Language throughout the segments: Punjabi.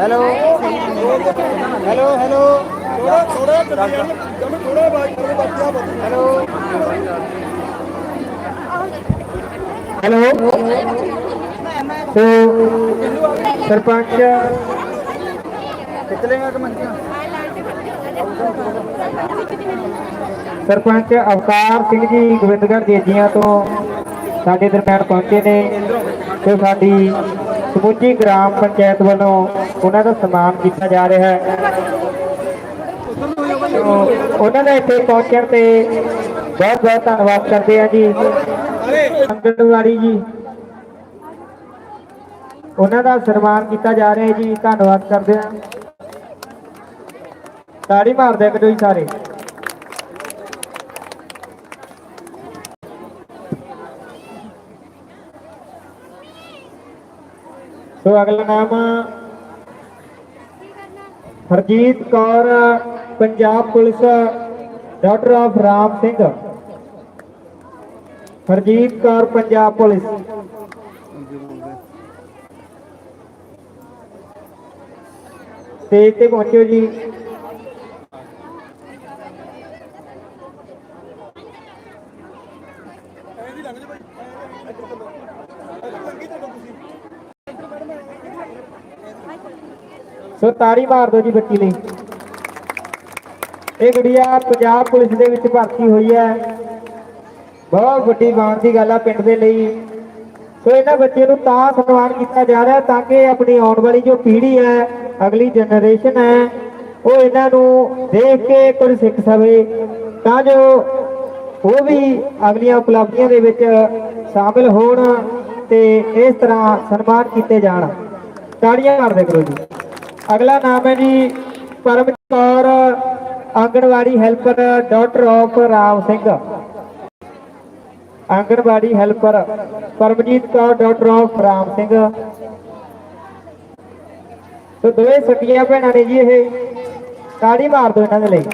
ਹੈਲੋ। Hello hello. ਥੋੜਾ ਥੋੜਾ ਜਮ ਥੋੜਾ ਬਾਅਦ ਕਰੋ ਬੱਚਾ ਬੱਚਾ ਹੈਲੋ। ਹੈਲੋ। ਸੋ, ਸਰਪੰਚ। ਕਿਤਲੇਗਾ ਕਮੰਚਾ ਸਰਪੰਚ? ਅਵਤਾਰ ਸਿੰਘ ਜੀ ਗੋਬਿੰਦਗੜ੍ਹ ਜੇਜੀਆਂ ਤੋਂ ਸਾਡੇ ਦਰਮਿਆਨ ਪਹੁੰਚੇ ਨੇ ਤੇ ਸਾਡੀ ਸਮੁੱਚੀ ਗ੍ਰਾਮ ਪੰਚਾਇਤ ਵੱਲੋਂ ਉਹਨਾਂ ਦਾ ਸਨਮਾਨ ਕੀਤਾ ਜਾ ਰਿਹਾ ਹੈ। ਉਹਨਾਂ ਦਾ ਇੱਥੇ ਪਹੁੰਚਣ ਤੇ ਬਹੁਤ ਬਹੁਤ ਧੰਨਵਾਦ ਕਰਦੇ ਆ ਜੀ। ਅੰਗਣਵਾੜੀ ਜੀ। ਉਹਨਾਂ ਦਾ ਸਨਮਾਨ ਕੀਤਾ ਜਾ ਰਿਹਾ ਜੀ। ਧੰਨਵਾਦ ਕਰਦੇ ਆ ਤਾੜੀ ਮਾਰਦੇ ਕਰੋ ਜੀ ਸਾਰੇ ਸੋ ਅਗਲਾ ਨਾਮ Harjeet Kaur, Punjab police, daughter of Ram Singh. Harjeet Kaur, Punjab police. Stage ਤੇ ਪਹੁੰਚੋ ਜੀ। ਸੋ ਤਾੜੀ ਮਾਰ ਦਿਓ ਜੀ ਬੱਚੀ ਲਈ। ਇਹ ਗੁੜੀਆ ਪੰਜਾਬ ਪੁਲਿਸ ਦੇ ਵਿੱਚ ਭਰਤੀ ਹੋਈ ਹੈ। ਬਹੁਤ ਵੱਡੀ ਮਾਣ ਦੀ ਗੱਲ ਆ ਪਿੰਡ ਦੇ ਲਈ। ਸੋ ਇਹਨਾਂ ਬੱਚੇ ਨੂੰ ਤਾਂ ਸਨਮਾਨ ਕੀਤਾ ਜਾ ਰਿਹਾ ਤਾਂ ਕਿ ਆਪਣੀ ਆਉਣ ਵਾਲੀ ਜੋ ਪੀੜ੍ਹੀ ਹੈ, ਅਗਲੀ ਜਨਰੇਸ਼ਨ ਹੈ, ਉਹ ਇਹਨਾਂ ਨੂੰ ਦੇਖ ਕੇ ਕੁਝ ਸਿੱਖ ਸਕੇ। ਤਾਂ ਜੋ ਉਹ ਵੀ ਅਗਲੀਆਂ ਉਪਲਬਧੀਆਂ ਦੇ ਵਿੱਚ ਸ਼ਾਮਿਲ ਹੋਣ ਤੇ ਇਸ ਤਰ੍ਹਾਂ ਸਨਮਾਨ ਕੀਤੇ ਜਾਣ। ਤਾੜੀਆਂ ਮਾਰਦੇ ਕਰੋ ਜੀ। ਅਗਲਾ ਨਾਮ ਹੈ ਜੀ Paramjeet Kaur, Anganwadi helper daughter of Ram Singh. Anganwadi helper Paramjeet Kaur, daughter of Ram Singh. So ਦੋਵੇਂ ਸਕੀਆਂ ਭੈਣਾਂ ਨੇ ਜੀ ਇਹ। ਤਾੜੀ ਮਾਰ ਦਿਓ ਇਹਨਾਂ ਦੇ ਲਈ।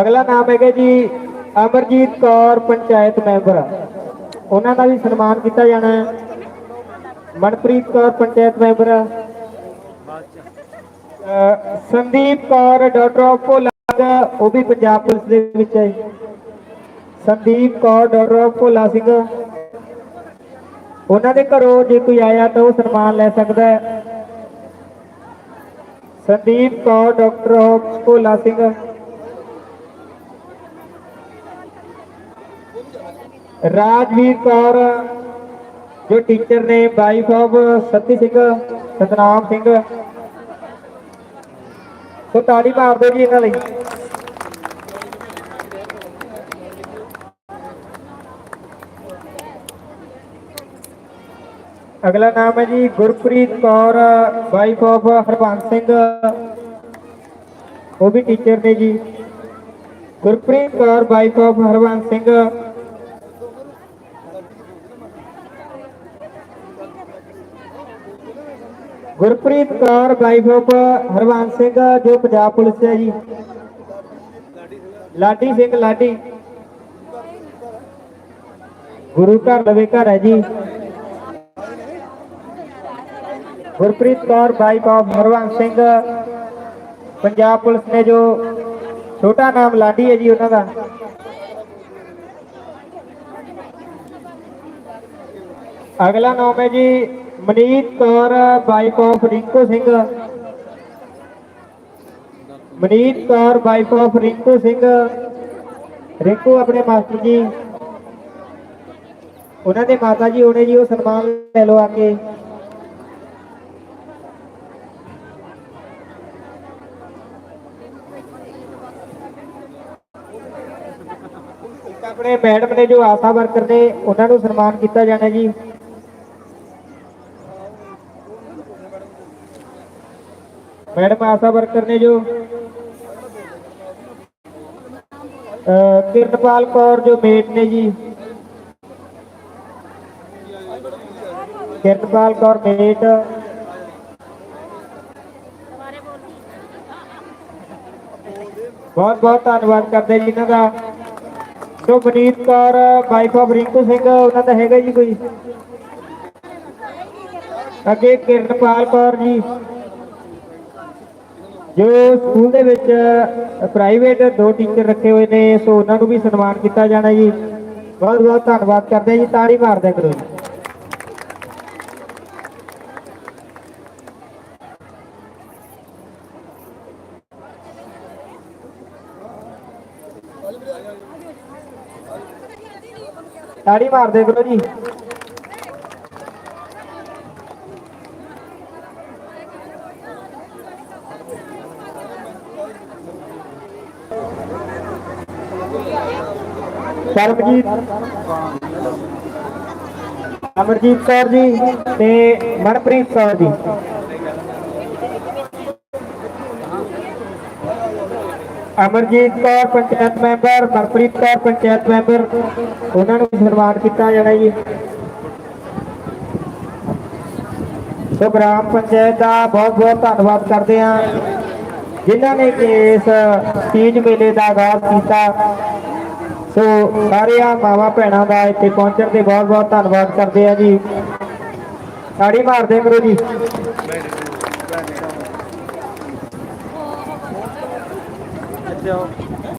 ਅਗਲਾ ਨਾਮ ਹੈਗਾ ਜੀ ਅਮਰਜੀਤ ਕੌਰ, ਪੰਚਾਇਤ ਮੈਂਬਰ। ਉਹਨਾਂ ਦਾ ਵੀ ਸਨਮਾਨ ਕੀਤਾ ਜਾਣਾ ਹੈ। Manpreet Kaur, panchayat member. Sandeep Kaur daughter of Bhola ਉਹ ਵੀ ਪੰਜਾਬ ਪੁਲਿਸ ਦੇ ਵਿੱਚ ਹੈ। Sandeep Kaur daughter of Bhola Singh. ਉਹਨਾਂ ਦੇ ਘਰੋਂ ਜੇ ਕੋਈ ਆਇਆ ਤਾਂ ਉਹ ਸਨਮਾਨ ਲੈ ਸਕਦਾ ਹੈ। Sandeep Kaur daughter of Bhola Singh. Rajveer Kaur ਜੋ ਟੀਚਰ ਨੇ ਵਾਈਫ ਆਫ ਸਤੀ ਸਿੰਘ ਸਤਨਾਮ ਸਿੰਘ ਸੋ ਤਾੜੀ ਮਾਰ ਦਿਓ ਜੀ ਇਹਨਾਂ ਲਈ ਅਗਲਾ ਨਾਮ ਹੈ ਜੀ ਗੁਰਪ੍ਰੀਤ ਕੌਰ ਵਾਈਫ ਆਫ ਹਰਬੰਸ ਸਿੰਘ ਉਹ ਵੀ ਟੀਚਰ ਨੇ ਜੀ Gurpreet Kaur wife of Harbans Singh Gurpreet Kaur wife of Harvans Singh, ਜੋ ਪੰਜਾਬ ਪੁਲਿਸ ਹੈ ਜੀ। ਲਾਡੀ ਸਿੰਘ, ਲਾਡੀ। ਗੁਰੂ ਘਰ ਲਵੇ ਘਰ ਹੈ ਜੀ। Gurpreet Kaur wife of Harvans Singh, Punjab police ਨੇ ਜੋ ਛੋਟਾ ਨਾਮ ਲਾਡੀ ਹੈ ਜੀ ਉਹਨਾਂ ਦਾ। ਅਗਲਾ ਨਾਮ ਹੈ ਜੀ Maneet Kaur wife of Rinku Singh. Maneet Kaur wife of Rinku Singh. Rinku ਆਪਣੇ ਮਾਸਟਰ ਜੀ। ਉਹਨਾਂ ਦੇ ਮਾਤਾ ਜੀ ਹੋਣੇ ਜੀ ਉਹ ਸਨਮਾਨ ਲੈ ਲਓ ਆ ਕੇ। ਆਪਣੇ ਮੈਡਮ ਨੇ ਜੋ ਆਸ਼ਾ ਵਰਕਰ ਨੇ, ਉਹਨਾਂ ਨੂੰ ਸਨਮਾਨ ਕੀਤਾ ਜਾਣਾ ਜੀ। ਮੈਡਮ ਆਸ਼ਾ ਵਰਕਰ ਨੇ ਜੋ ਅਹ ਕਿਰਨਪਾਲ ਕੌਰ ਜੋ ਮੇਟ ਨੇ ਜੀ ਕਿਰਨਪਾਲ ਕੌਰ ਮੇਟ ਬਹੁਤ ਬਹੁਤ ਧੰਨਵਾਦ ਕਰਦੇ ਜੀ ਇਹਨਾਂ ਦਾ so Baneet Kaur wife of Rinku Singh ਉਹਨਾਂ ਦਾ ਹੈਗਾ ਜੀ ਕੋਈ ਅੱਗੇ ਕਿਰਨਪਾਲ ਕੌਰ ਜੀ ਜੋ ਸਕੂਲ ਦੇ ਵਿੱਚ ਪ੍ਰਾਈਵੇਟ ਦੋ ਟੀਚਰ ਰੱਖੇ ਹੋਏ ਨੇ, ਸੋ ਉਹਨਾਂ ਨੂੰ ਵੀ ਸਨਮਾਨ ਕੀਤਾ ਜਾਣਾ ਜੀ। ਬਹੁਤ ਬਹੁਤ ਧੰਨਵਾਦ ਕਰਦੇ ਜੀ, ਤਾੜੀ ਮਾਰਦੇ ਕਰੋ ਜੀ। ਤਾੜੀ ਮਾਰਦੇ ਕਰੋ ਜੀ। ਸਰਬਜੀਤ ਅਮਰਜੀਤ ਕੌਰ ਜੀ ਤੇ ਮਨਪ੍ਰੀਤ ਕੌਰ ਜੀ। ਅਮਰਜੀਤ ਕੌਰ ਪੰਚਾਇਤ ਮੈਂਬਰ, ਮਨਪ੍ਰੀਤ ਕੌਰ ਪੰਚਾਇਤ ਮੈਂਬਰ, ਉਹਨਾਂ ਨੂੰ ਵੀ ਸਨਮਾਨ ਕੀਤਾ ਜਾਣਾ ਜੀ। ਸੋ ਗ੍ਰਾਮ ਪੰਚਾਇਤ ਦਾ ਬਹੁਤ ਬਹੁਤ ਧੰਨਵਾਦ ਕਰਦੇ ਹਾਂ। ਜਿਨ੍ਹਾਂ ਨੇ ਕਿ ਇਸ ਤੀਜ ਮੇਲੇ ਦਾ ਆਗਾਜ਼ ਕੀਤਾ, ਸੋ ਸਾਰਿਆਂ ਮਾਵਾ ਭੈਣਾਂ ਦਾ ਇੱਥੇ ਪਹੁੰਚਣ ਤੇ ਬਹੁਤ ਬਹੁਤ ਧੰਨਵਾਦ ਕਰਦੇ ਆ ਜੀ। ਤਾੜੀ ਮਾਰਦੇ ਕਰੋ ਜੀ।